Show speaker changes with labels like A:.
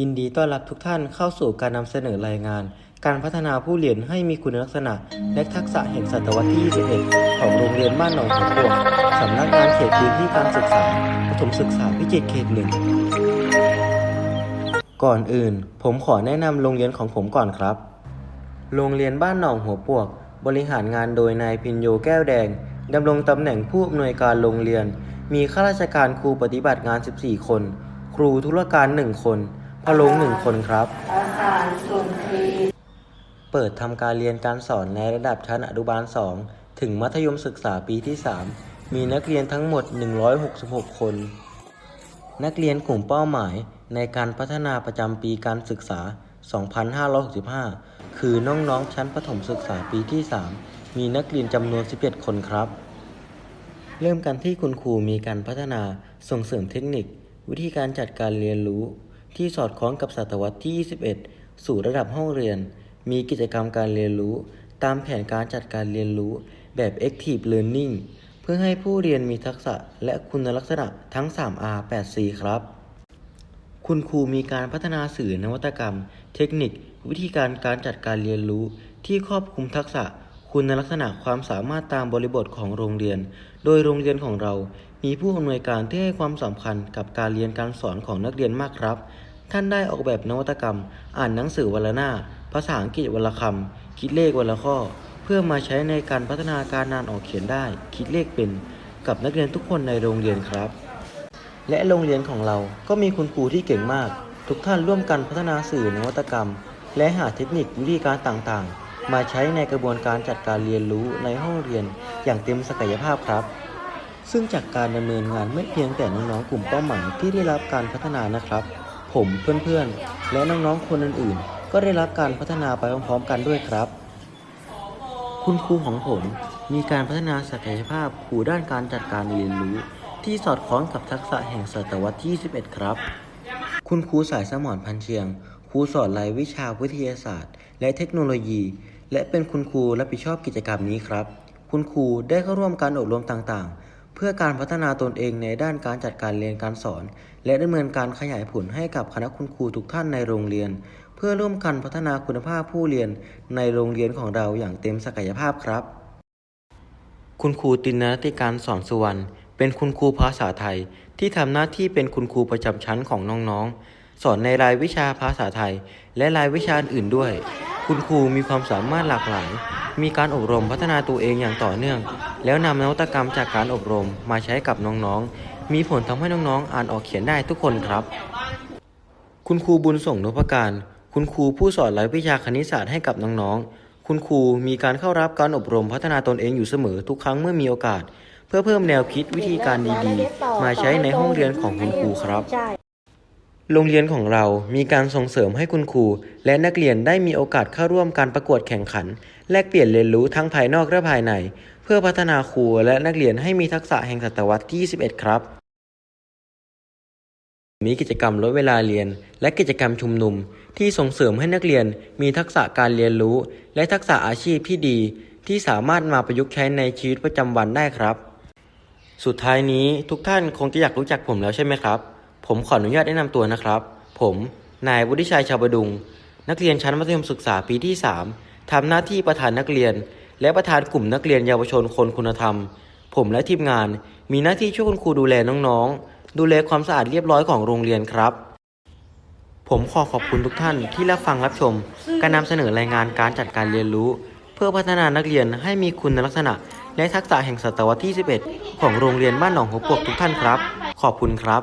A: ยินดีต้อนรับทุกท่านเข้าสู่การนำเสนอรายงาน การพัฒนาผู้เรียนให้มีคุณลักษณะ และทักษะแห่งศตวรรษที่ 21 ของโรงเรียนบ้านหนองหัวปวกสำนักงานเขตพื้นที่การศึกษาประถมศึกษาพิจิตรเขตหนึ่งก่อนอื่น ผมขอแนะนำโรงเรียนของผมก่อนครับ โรงเรียนบ้านหนองหัวปวก บริหารงานโดยนายพินโยแก้วแดงดำรงตำแหน่งผู้อำนวยการโรงเรียน มีข้าราชการครูปฏิบัติงาน 14 คน ครูธุรการ 1 คน พะโลง1คนครับ
B: อาคารสุนทรี
A: เปิดทำการเรียนการสอนในระดับชั้นอนุบาล 2 ถึงมัธยมศึกษาปีที่ 3 มีนักเรียนทั้งหมด 166 คน นักเรียนกลุ่มเป้าหมายในการพัฒนาประจำปีการศึกษา 2565 คือน้องๆ ชั้นประถมศึกษาปีที่ 3 มีนักเรียนจำนวน 11 คนครับ เริ่มกันที่คุณครูมีการพัฒนาส่งเสริมเทคนิค วิธีการจัดการเรียนรู้ ที่สอดคล้องกับศตวรรษที่ 21 สู่ระดับห้องเรียน มีกิจกรรมการเรียนรู้ ตามแผนการจัดการเรียนรู้แบบ Active Learning เพื่อให้ผู้เรียนมีทักษะและคุณลักษณะทั้ง 3R 8C ครับ คุณครูมีการพัฒนาสื่อนวัตกรรม เทคนิค วิธีการการจัดการเรียนรู้ ที่ครอบคลุมทักษะ คุณลักษณะความสามารถตามบริบทของโรงเรียน โดยโรงเรียนของเรา มีผู้อำนวยการที่ให้ความสำคัญกับการเรียนการสอนของนักเรียนมากครับ ท่านได้ออกแบบนวัตกรรม อ่านหนังสือวันละหน้า ภาษาอังกฤษวันละคำ คิดเลขวันละข้อ เพื่อมาใช้ในการพัฒนาการอ่านออกเขียนได้ คิดเลขเป็น กับนักเรียนทุกคนในโรงเรียนครับ และโรงเรียนของเราก็มีคุณครูที่เก่งมาก ทุกท่านร่วมกันพัฒนาสื่อนวัตกรรม และหาเทคนิควิธีการต่างๆ มาใช้ในกระบวนการจัดการเรียนรู้ในห้องเรียน อย่างเต็มศักยภาพครับซึ่งจากการดำเนินงานไม่เพียงแต่น้องๆกลุ่มเป้าหมายที่ได้รับการพัฒนานะครับ ผมเพื่อนๆ และน้องๆ คนอื่นๆ ก็ได้รับการพัฒนาไปพร้อมๆ กันด้วยครับ คุณครูของผมมีการพัฒนาศักยภาพครูด้านการจัดการเรียนรู้ ที่สอดคล้องกับทักษะแห่งศตวรรษที่11ครับ คุณครูสายสมรพันเชียง ครูสอนรายวิชาวิทยาศาสตร์ และเทคโนโลยี และเป็นคุณครูรับผิดชอบกิจกรรมนี้ครับ คุณครูได้เข้าร่วมการอบรมต่างๆ เพื่อการพัฒนาตนเองในด้านการจัดการเรียนการสอน และดำเนินการขยายผลให้กับคณะคุณครูทุกท่านในโรงเรียน เพื่อร่วมกันพัฒนาคุณภาพผู้เรียนในโรงเรียนของเราอย่างเต็มศักยภาพครับ คุณครูตินนติการสอนสุวรรณเป็นคุณครูภาษาไทย ที่ทำหน้าที่เป็นคุณครูประจำชั้นของน้องๆ สอนในรายวิชาภาษาไทย และรายวิชาอื่นด้วย คุณครูมีความสามารถหลากหลาย มีการอบรมพัฒนาตัวเองอย่างต่อเนื่อง แล้วนำนวัตกรรมจากการอบรมมาใช้กับน้องๆ มีผลทำให้น้องๆ อ่านออกเขียนได้ทุกคนครับ คุณครูบุญส่งนพการ คุณครูผู้สอนรายวิชาคณิตศาสตร์ให้กับน้องๆ คุณครูมีการเข้ารับการอบรมพัฒนาตนเองอยู่เสมอทุกครั้งเมื่อมีโอกาส เพื่อเพิ่มแนวคิดวิธีการดีๆ มาใช้ในห้องเรียนของคุณครูครับ โรงเรียนของเรามีการส่งเสริมให้คุณครู และนักเรียนได้มีโอกาสเข้าร่วมการประกวดแข่งขัน แลกเปลี่ยนเรียนรู้ทั้งภายนอกและภายใน เพื่อพัฒนาครูและนักเรียนให้มีทักษะแห่งศตวรรษที่11ครับ มีกิจกรรมลดเวลาเรียน และกิจกรรมชุมนุม ที่ส่งเสริมให้นักเรียนมีทักษะการเรียนรู้ และทักษะอาชีพที่ดี ที่สามารถมาประยุกต์ใช้ในชีวิตประจำวันได้ครับ สุดท้ายนี้ทุกท่านคงจะอยากรู้จักผมแล้วใช่ไหมครับ ผมขออนุญาตแนะนำตัวนะครับ ผมนายวุฒิชัยชาวบดุง นักเรียนชั้นมัธยมศึกษาปีที่ 3ทำหน้าที่ประธานนักเรียน และประธานกลุ่มนักเรียนเยาวชนคนคุณธรรม ผมและทีมงานมีหน้าที่ช่วยคุณครูดูแลน้องๆ ดูแลความสะอาดเรียบร้อยของโรงเรียนครับ ผมขอขอบคุณทุกท่านที่รับฟังรับชม การนำเสนอรายงานการจัดการเรียนรู้ เพื่อพัฒนานักเรียนให้มีคุณลักษณะ และทักษะแห่งศตวรรษที่ 11 ของโรงเรียนบ้านหนองหัวปวกทุกท่านครับ ขอบคุณครับ